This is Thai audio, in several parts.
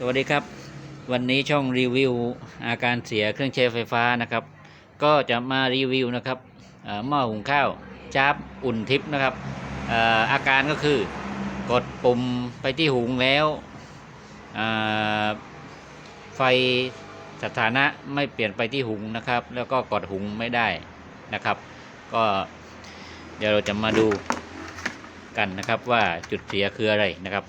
สวัสดีครับ วันนี้ช่องรีวิวอาการเสียเครื่องใช้ไฟฟ้านะครับ ก็จะมารีวิวนะครับหม้อหุงข้าวจับอุ่นทิพนะครับออาการก็คือกดปุ่มไปที่หุงแล้วไฟสถานะไม่เปลี่ยนไปที่หุงนะครับ แล้วก็กดหุงไม่ได้นะครับ ก็เดี๋ยวเราจะมาดูกันนะครับว่าจุดเสียคืออะไรนะครับ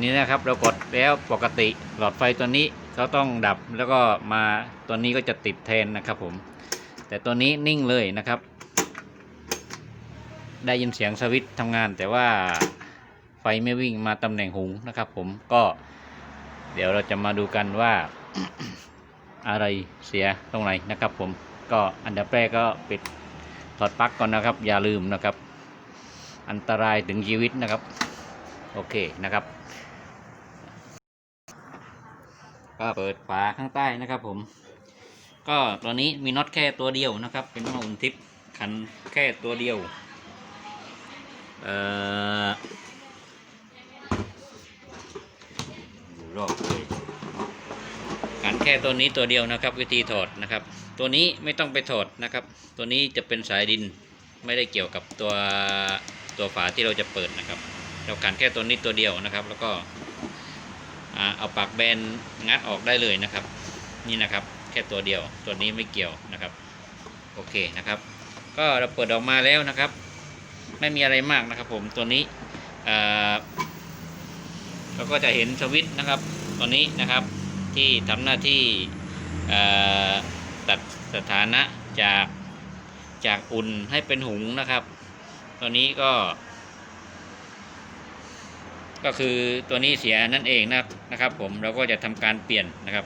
นี่นะครับเรากดแล้วปกติหลอดไฟตัวนี้เขาต้องดับแล้วก็มาตัวนี้ก็จะติดแทนนะครับผม แต่ตัวนี้นิ่งเลยนะครับ ได้ยินเสียงสวิตช์ทำงาน แต่ว่าไฟไม่วิ่งมาตำแหน่งหุงนะครับ ผมก็ เดี๋ยวเราจะมาดูกันว่าอะไรเสียตรงไหนนะครับ ผมก็อันดับแรกก็ปิดถอดปลั๊กก่อนนะครับ อย่าลืมนะครับ อันตรายถึงชีวิตนะครับ โอเคนะครับ ก็เปิดฝาข้างใต้นะครับผม ก็ตัวนี้มีน็อตแค่ตัวเดียวนะครับ เป็นหม้ออุ่นทิพย์ขันแค่ตัวเดียวเอ่ออยู่รอบเลยขันแค่ตัวนี้ตัวเดียวนะครับ วิธีถอดนะครับ ตัวนี้ไม่ต้องไปถอดนะครับ ตัวนี้จะเป็นสายดินไม่ได้เกี่ยวกับตัวตัวฝาที่เราจะเปิดนะครับ เราขันแค่ตัวนี้ตัวเดียวนะครับ แล้วก็ เอาปากแบนงัดออกได้เลยนะครับ นี่นะครับ แค่ตัวเดียวตัวนี้ไม่เกี่ยวนะครับ โอเคนะครับ ก็เราเปิดออกมาแล้วนะครับ ไม่มีอะไรมากนะครับ ผมตัวนี้เราก็จะเห็นสวิตช์นะครับตัวนี้นะครับที่ทำหน้าที่ตัดสถานะจากจากอุ่นให้เป็นหุงนะครับ ตัวนี้ก็ ก็คือตัวนี้เสียนั่นเองนะนะครับ ผมเราก็จะทำการเปลี่ยนนะครับ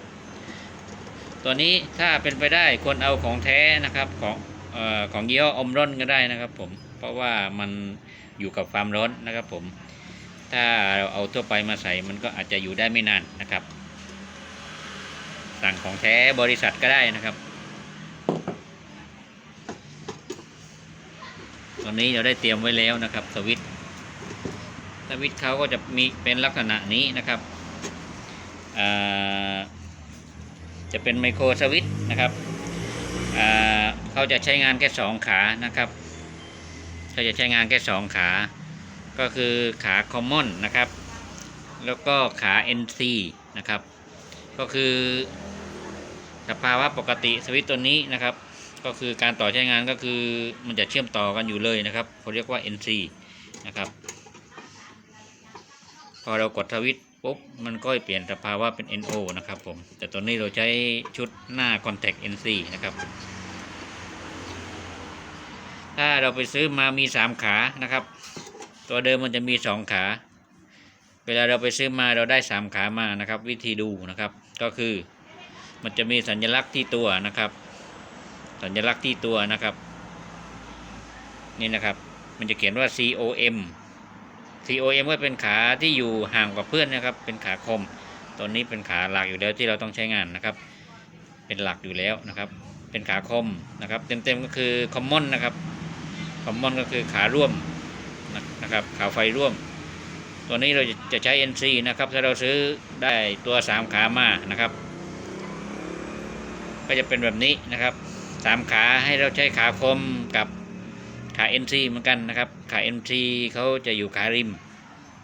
ตัวนี้ถ้าเป็นไปได้ควรเอาของแท้นะครับของออของยี่ห้ออมร่อนก็ได้นะครับ ผมเพราะว่ามันอยู่กับความร้อนนะครับ ผม ถ้าเราเอาทั่วไปมาใส่มันก็อาจจะอยู่ได้ไม่นานนะครับ สั่งของแท้บริษัทก็ได้นะครับตัวนี้เราได้เตรียมไว้แล้วนะครับสวิตช์ สวิตเขาก็จะมีเป็นลักษณะนี้นะครับจะเป็นไมโครสวิตนะครับเขาจะใช้งานแค่สองขานะครับเขาจะใช้งานแค่สองขา ก็คือขาคอมมอนนะครับ แล้วก็ขา NC นะครับ ก็คือสภาวะปกติสวิตตัวนี้นะครับ ก็คือการต่อใช้งานก็คือมันจะเชื่อมต่อกันอยู่เลยนะครับเขาเรียกว่า NC นะครับ อเรากดทวิตปุ๊บมันก็เปลี่ยนสภาวะเป็น NO นะครับผม แต่ตัวนี้เราใช้ชุดหน้า Contact NC นะครับ ถ้าเราไปซื้อมามี 3 ขานะครับ ตัวเดิมมันจะมี 2 ขา เวลาเราไปซื้อมาเราได้ 3 ขามานะครับ วิธีดูนะครับ ก็คือมันจะมีสัญลักษณ์ที่ตัวนะครับ สัญลักษณ์ที่ตัวนะครับ นี่นะครับ มันจะเขียนว่า COM COM ก็เป็นขาที่อยู่ห่างกว่าเพื่อนนะครับ เป็นขาคม ตัวนี้เป็นขาหลักอยู่แล้วที่เราต้องใช้งานนะครับ เป็นหลักอยู่แล้วนะครับ เป็นขาคมนะครับ เต็มๆก็คือ common นะครับ common ก็คือขาร่วมนะครับ ขาไฟร่วม ตัวนี้เราจะใช้ NC นะครับ ถ้าเราซื้อได้ตัว 3 ขามานะครับ ก็จะเป็นแบบนี้นะครับ 3 ขาให้เราใช้ขาคมกับ ขา NC เหมือนกันนะครับ ขา NC เขาจะอยู่ขาริม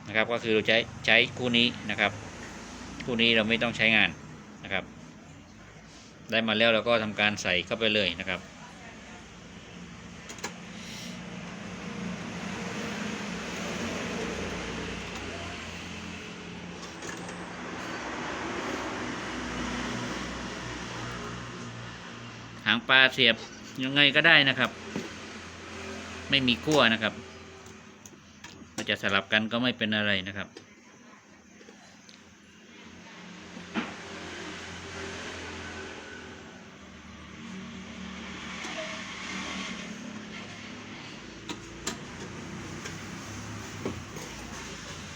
นะครับ ก็คือเราใช้ใช้คู่นี้นะครับ คู่นี้เราไม่ต้องใช้งานนะครับ ได้มาแล้วเราก็ทำการใส่เข้าไปเลยนะครับหางปลาเสียบยังไงก็ได้นะครับ ไม่มีขั้วนะครับเราจะสลับกันก็ไม่เป็นอะไรนะครับ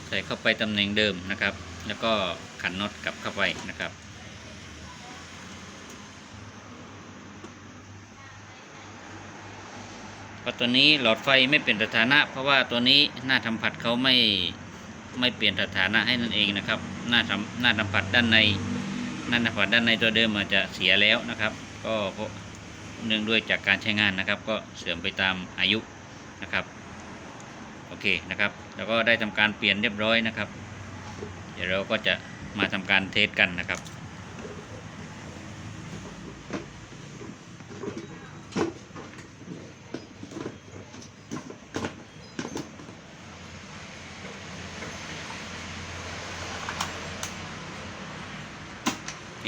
ใส่เข้าไปตำแหน่งเดิมนะครับ แล้วก็ขันน็อตกลับเข้าไปนะครับ เพ ราะตัวนี้หลอดไฟไม่เป็นสถานะ เพราะว่าตัวนี้หน้าทำผัดเขาไม่ไม่เปลี่ยนสถานะให้นั่นเองนะครับ หน้าสัมหน้าสัมผัสด้านในหน้าสัมผัสด้านในตัวเดิมอาจจะเสียแล้วนะครับ ก็เพราะเนื่องด้วยจากการใช้งานนะครับ ก็เสื่อมไปตามอายุนะครับโอเคนะครับ แล้วก็ได้ทำการเปลี่ยนเรียบร้อยนะครับ เดี๋ยวเราก็จะมาทำการเทสกันนะครับ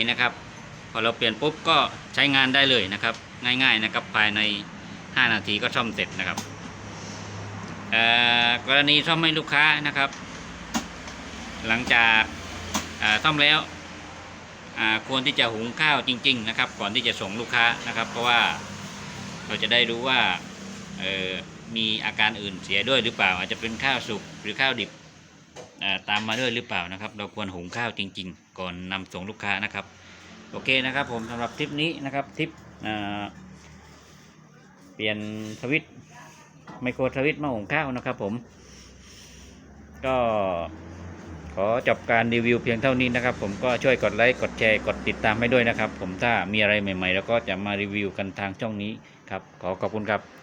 นี่นะครับ พอเราเปลี่ยนปุ๊บก็ใช้งานได้เลยนะครับ ง่ายๆนะครับภายใน 5 นาทีก็ซ่อมเสร็จนะครับกรณีซ่อมให้ลูกค้านะครับ หลังจากอ่าซ่อมแล้วควรที่จะหุงข้าวจริง ๆ นะครับ ก่อนที่จะส่งลูกค้านะครับ เพราะว่าเราจะได้รู้ว่ามีอาการอื่นเสียด้วยหรือเปล่า อาจจะเป็นข้าวสุกหรือข้าวดิบอ่า ตามมาด้วยหรือเปล่านะครับ เราควรหุงข้าวจริง ๆ ก่อนนำส่งลูกค้านะครับ โอเคนะครับผมสำหรับทริปนี้นะครับทริปเปลี่ยนสวิตไมโครสวิตมาหุงข้าวนะครับผม ก็ขอจบการรีวิวเพียงเท่านี้นะครับ ผมก็ช่วยกดไลค์กดแชร์กดติดตามให้ด้วยนะครับ ผมถ้ามีอะไรใหม่ๆ แล้วก็จะมารีวิวกันทางช่องนี้ครับ ขอขอบคุณครับ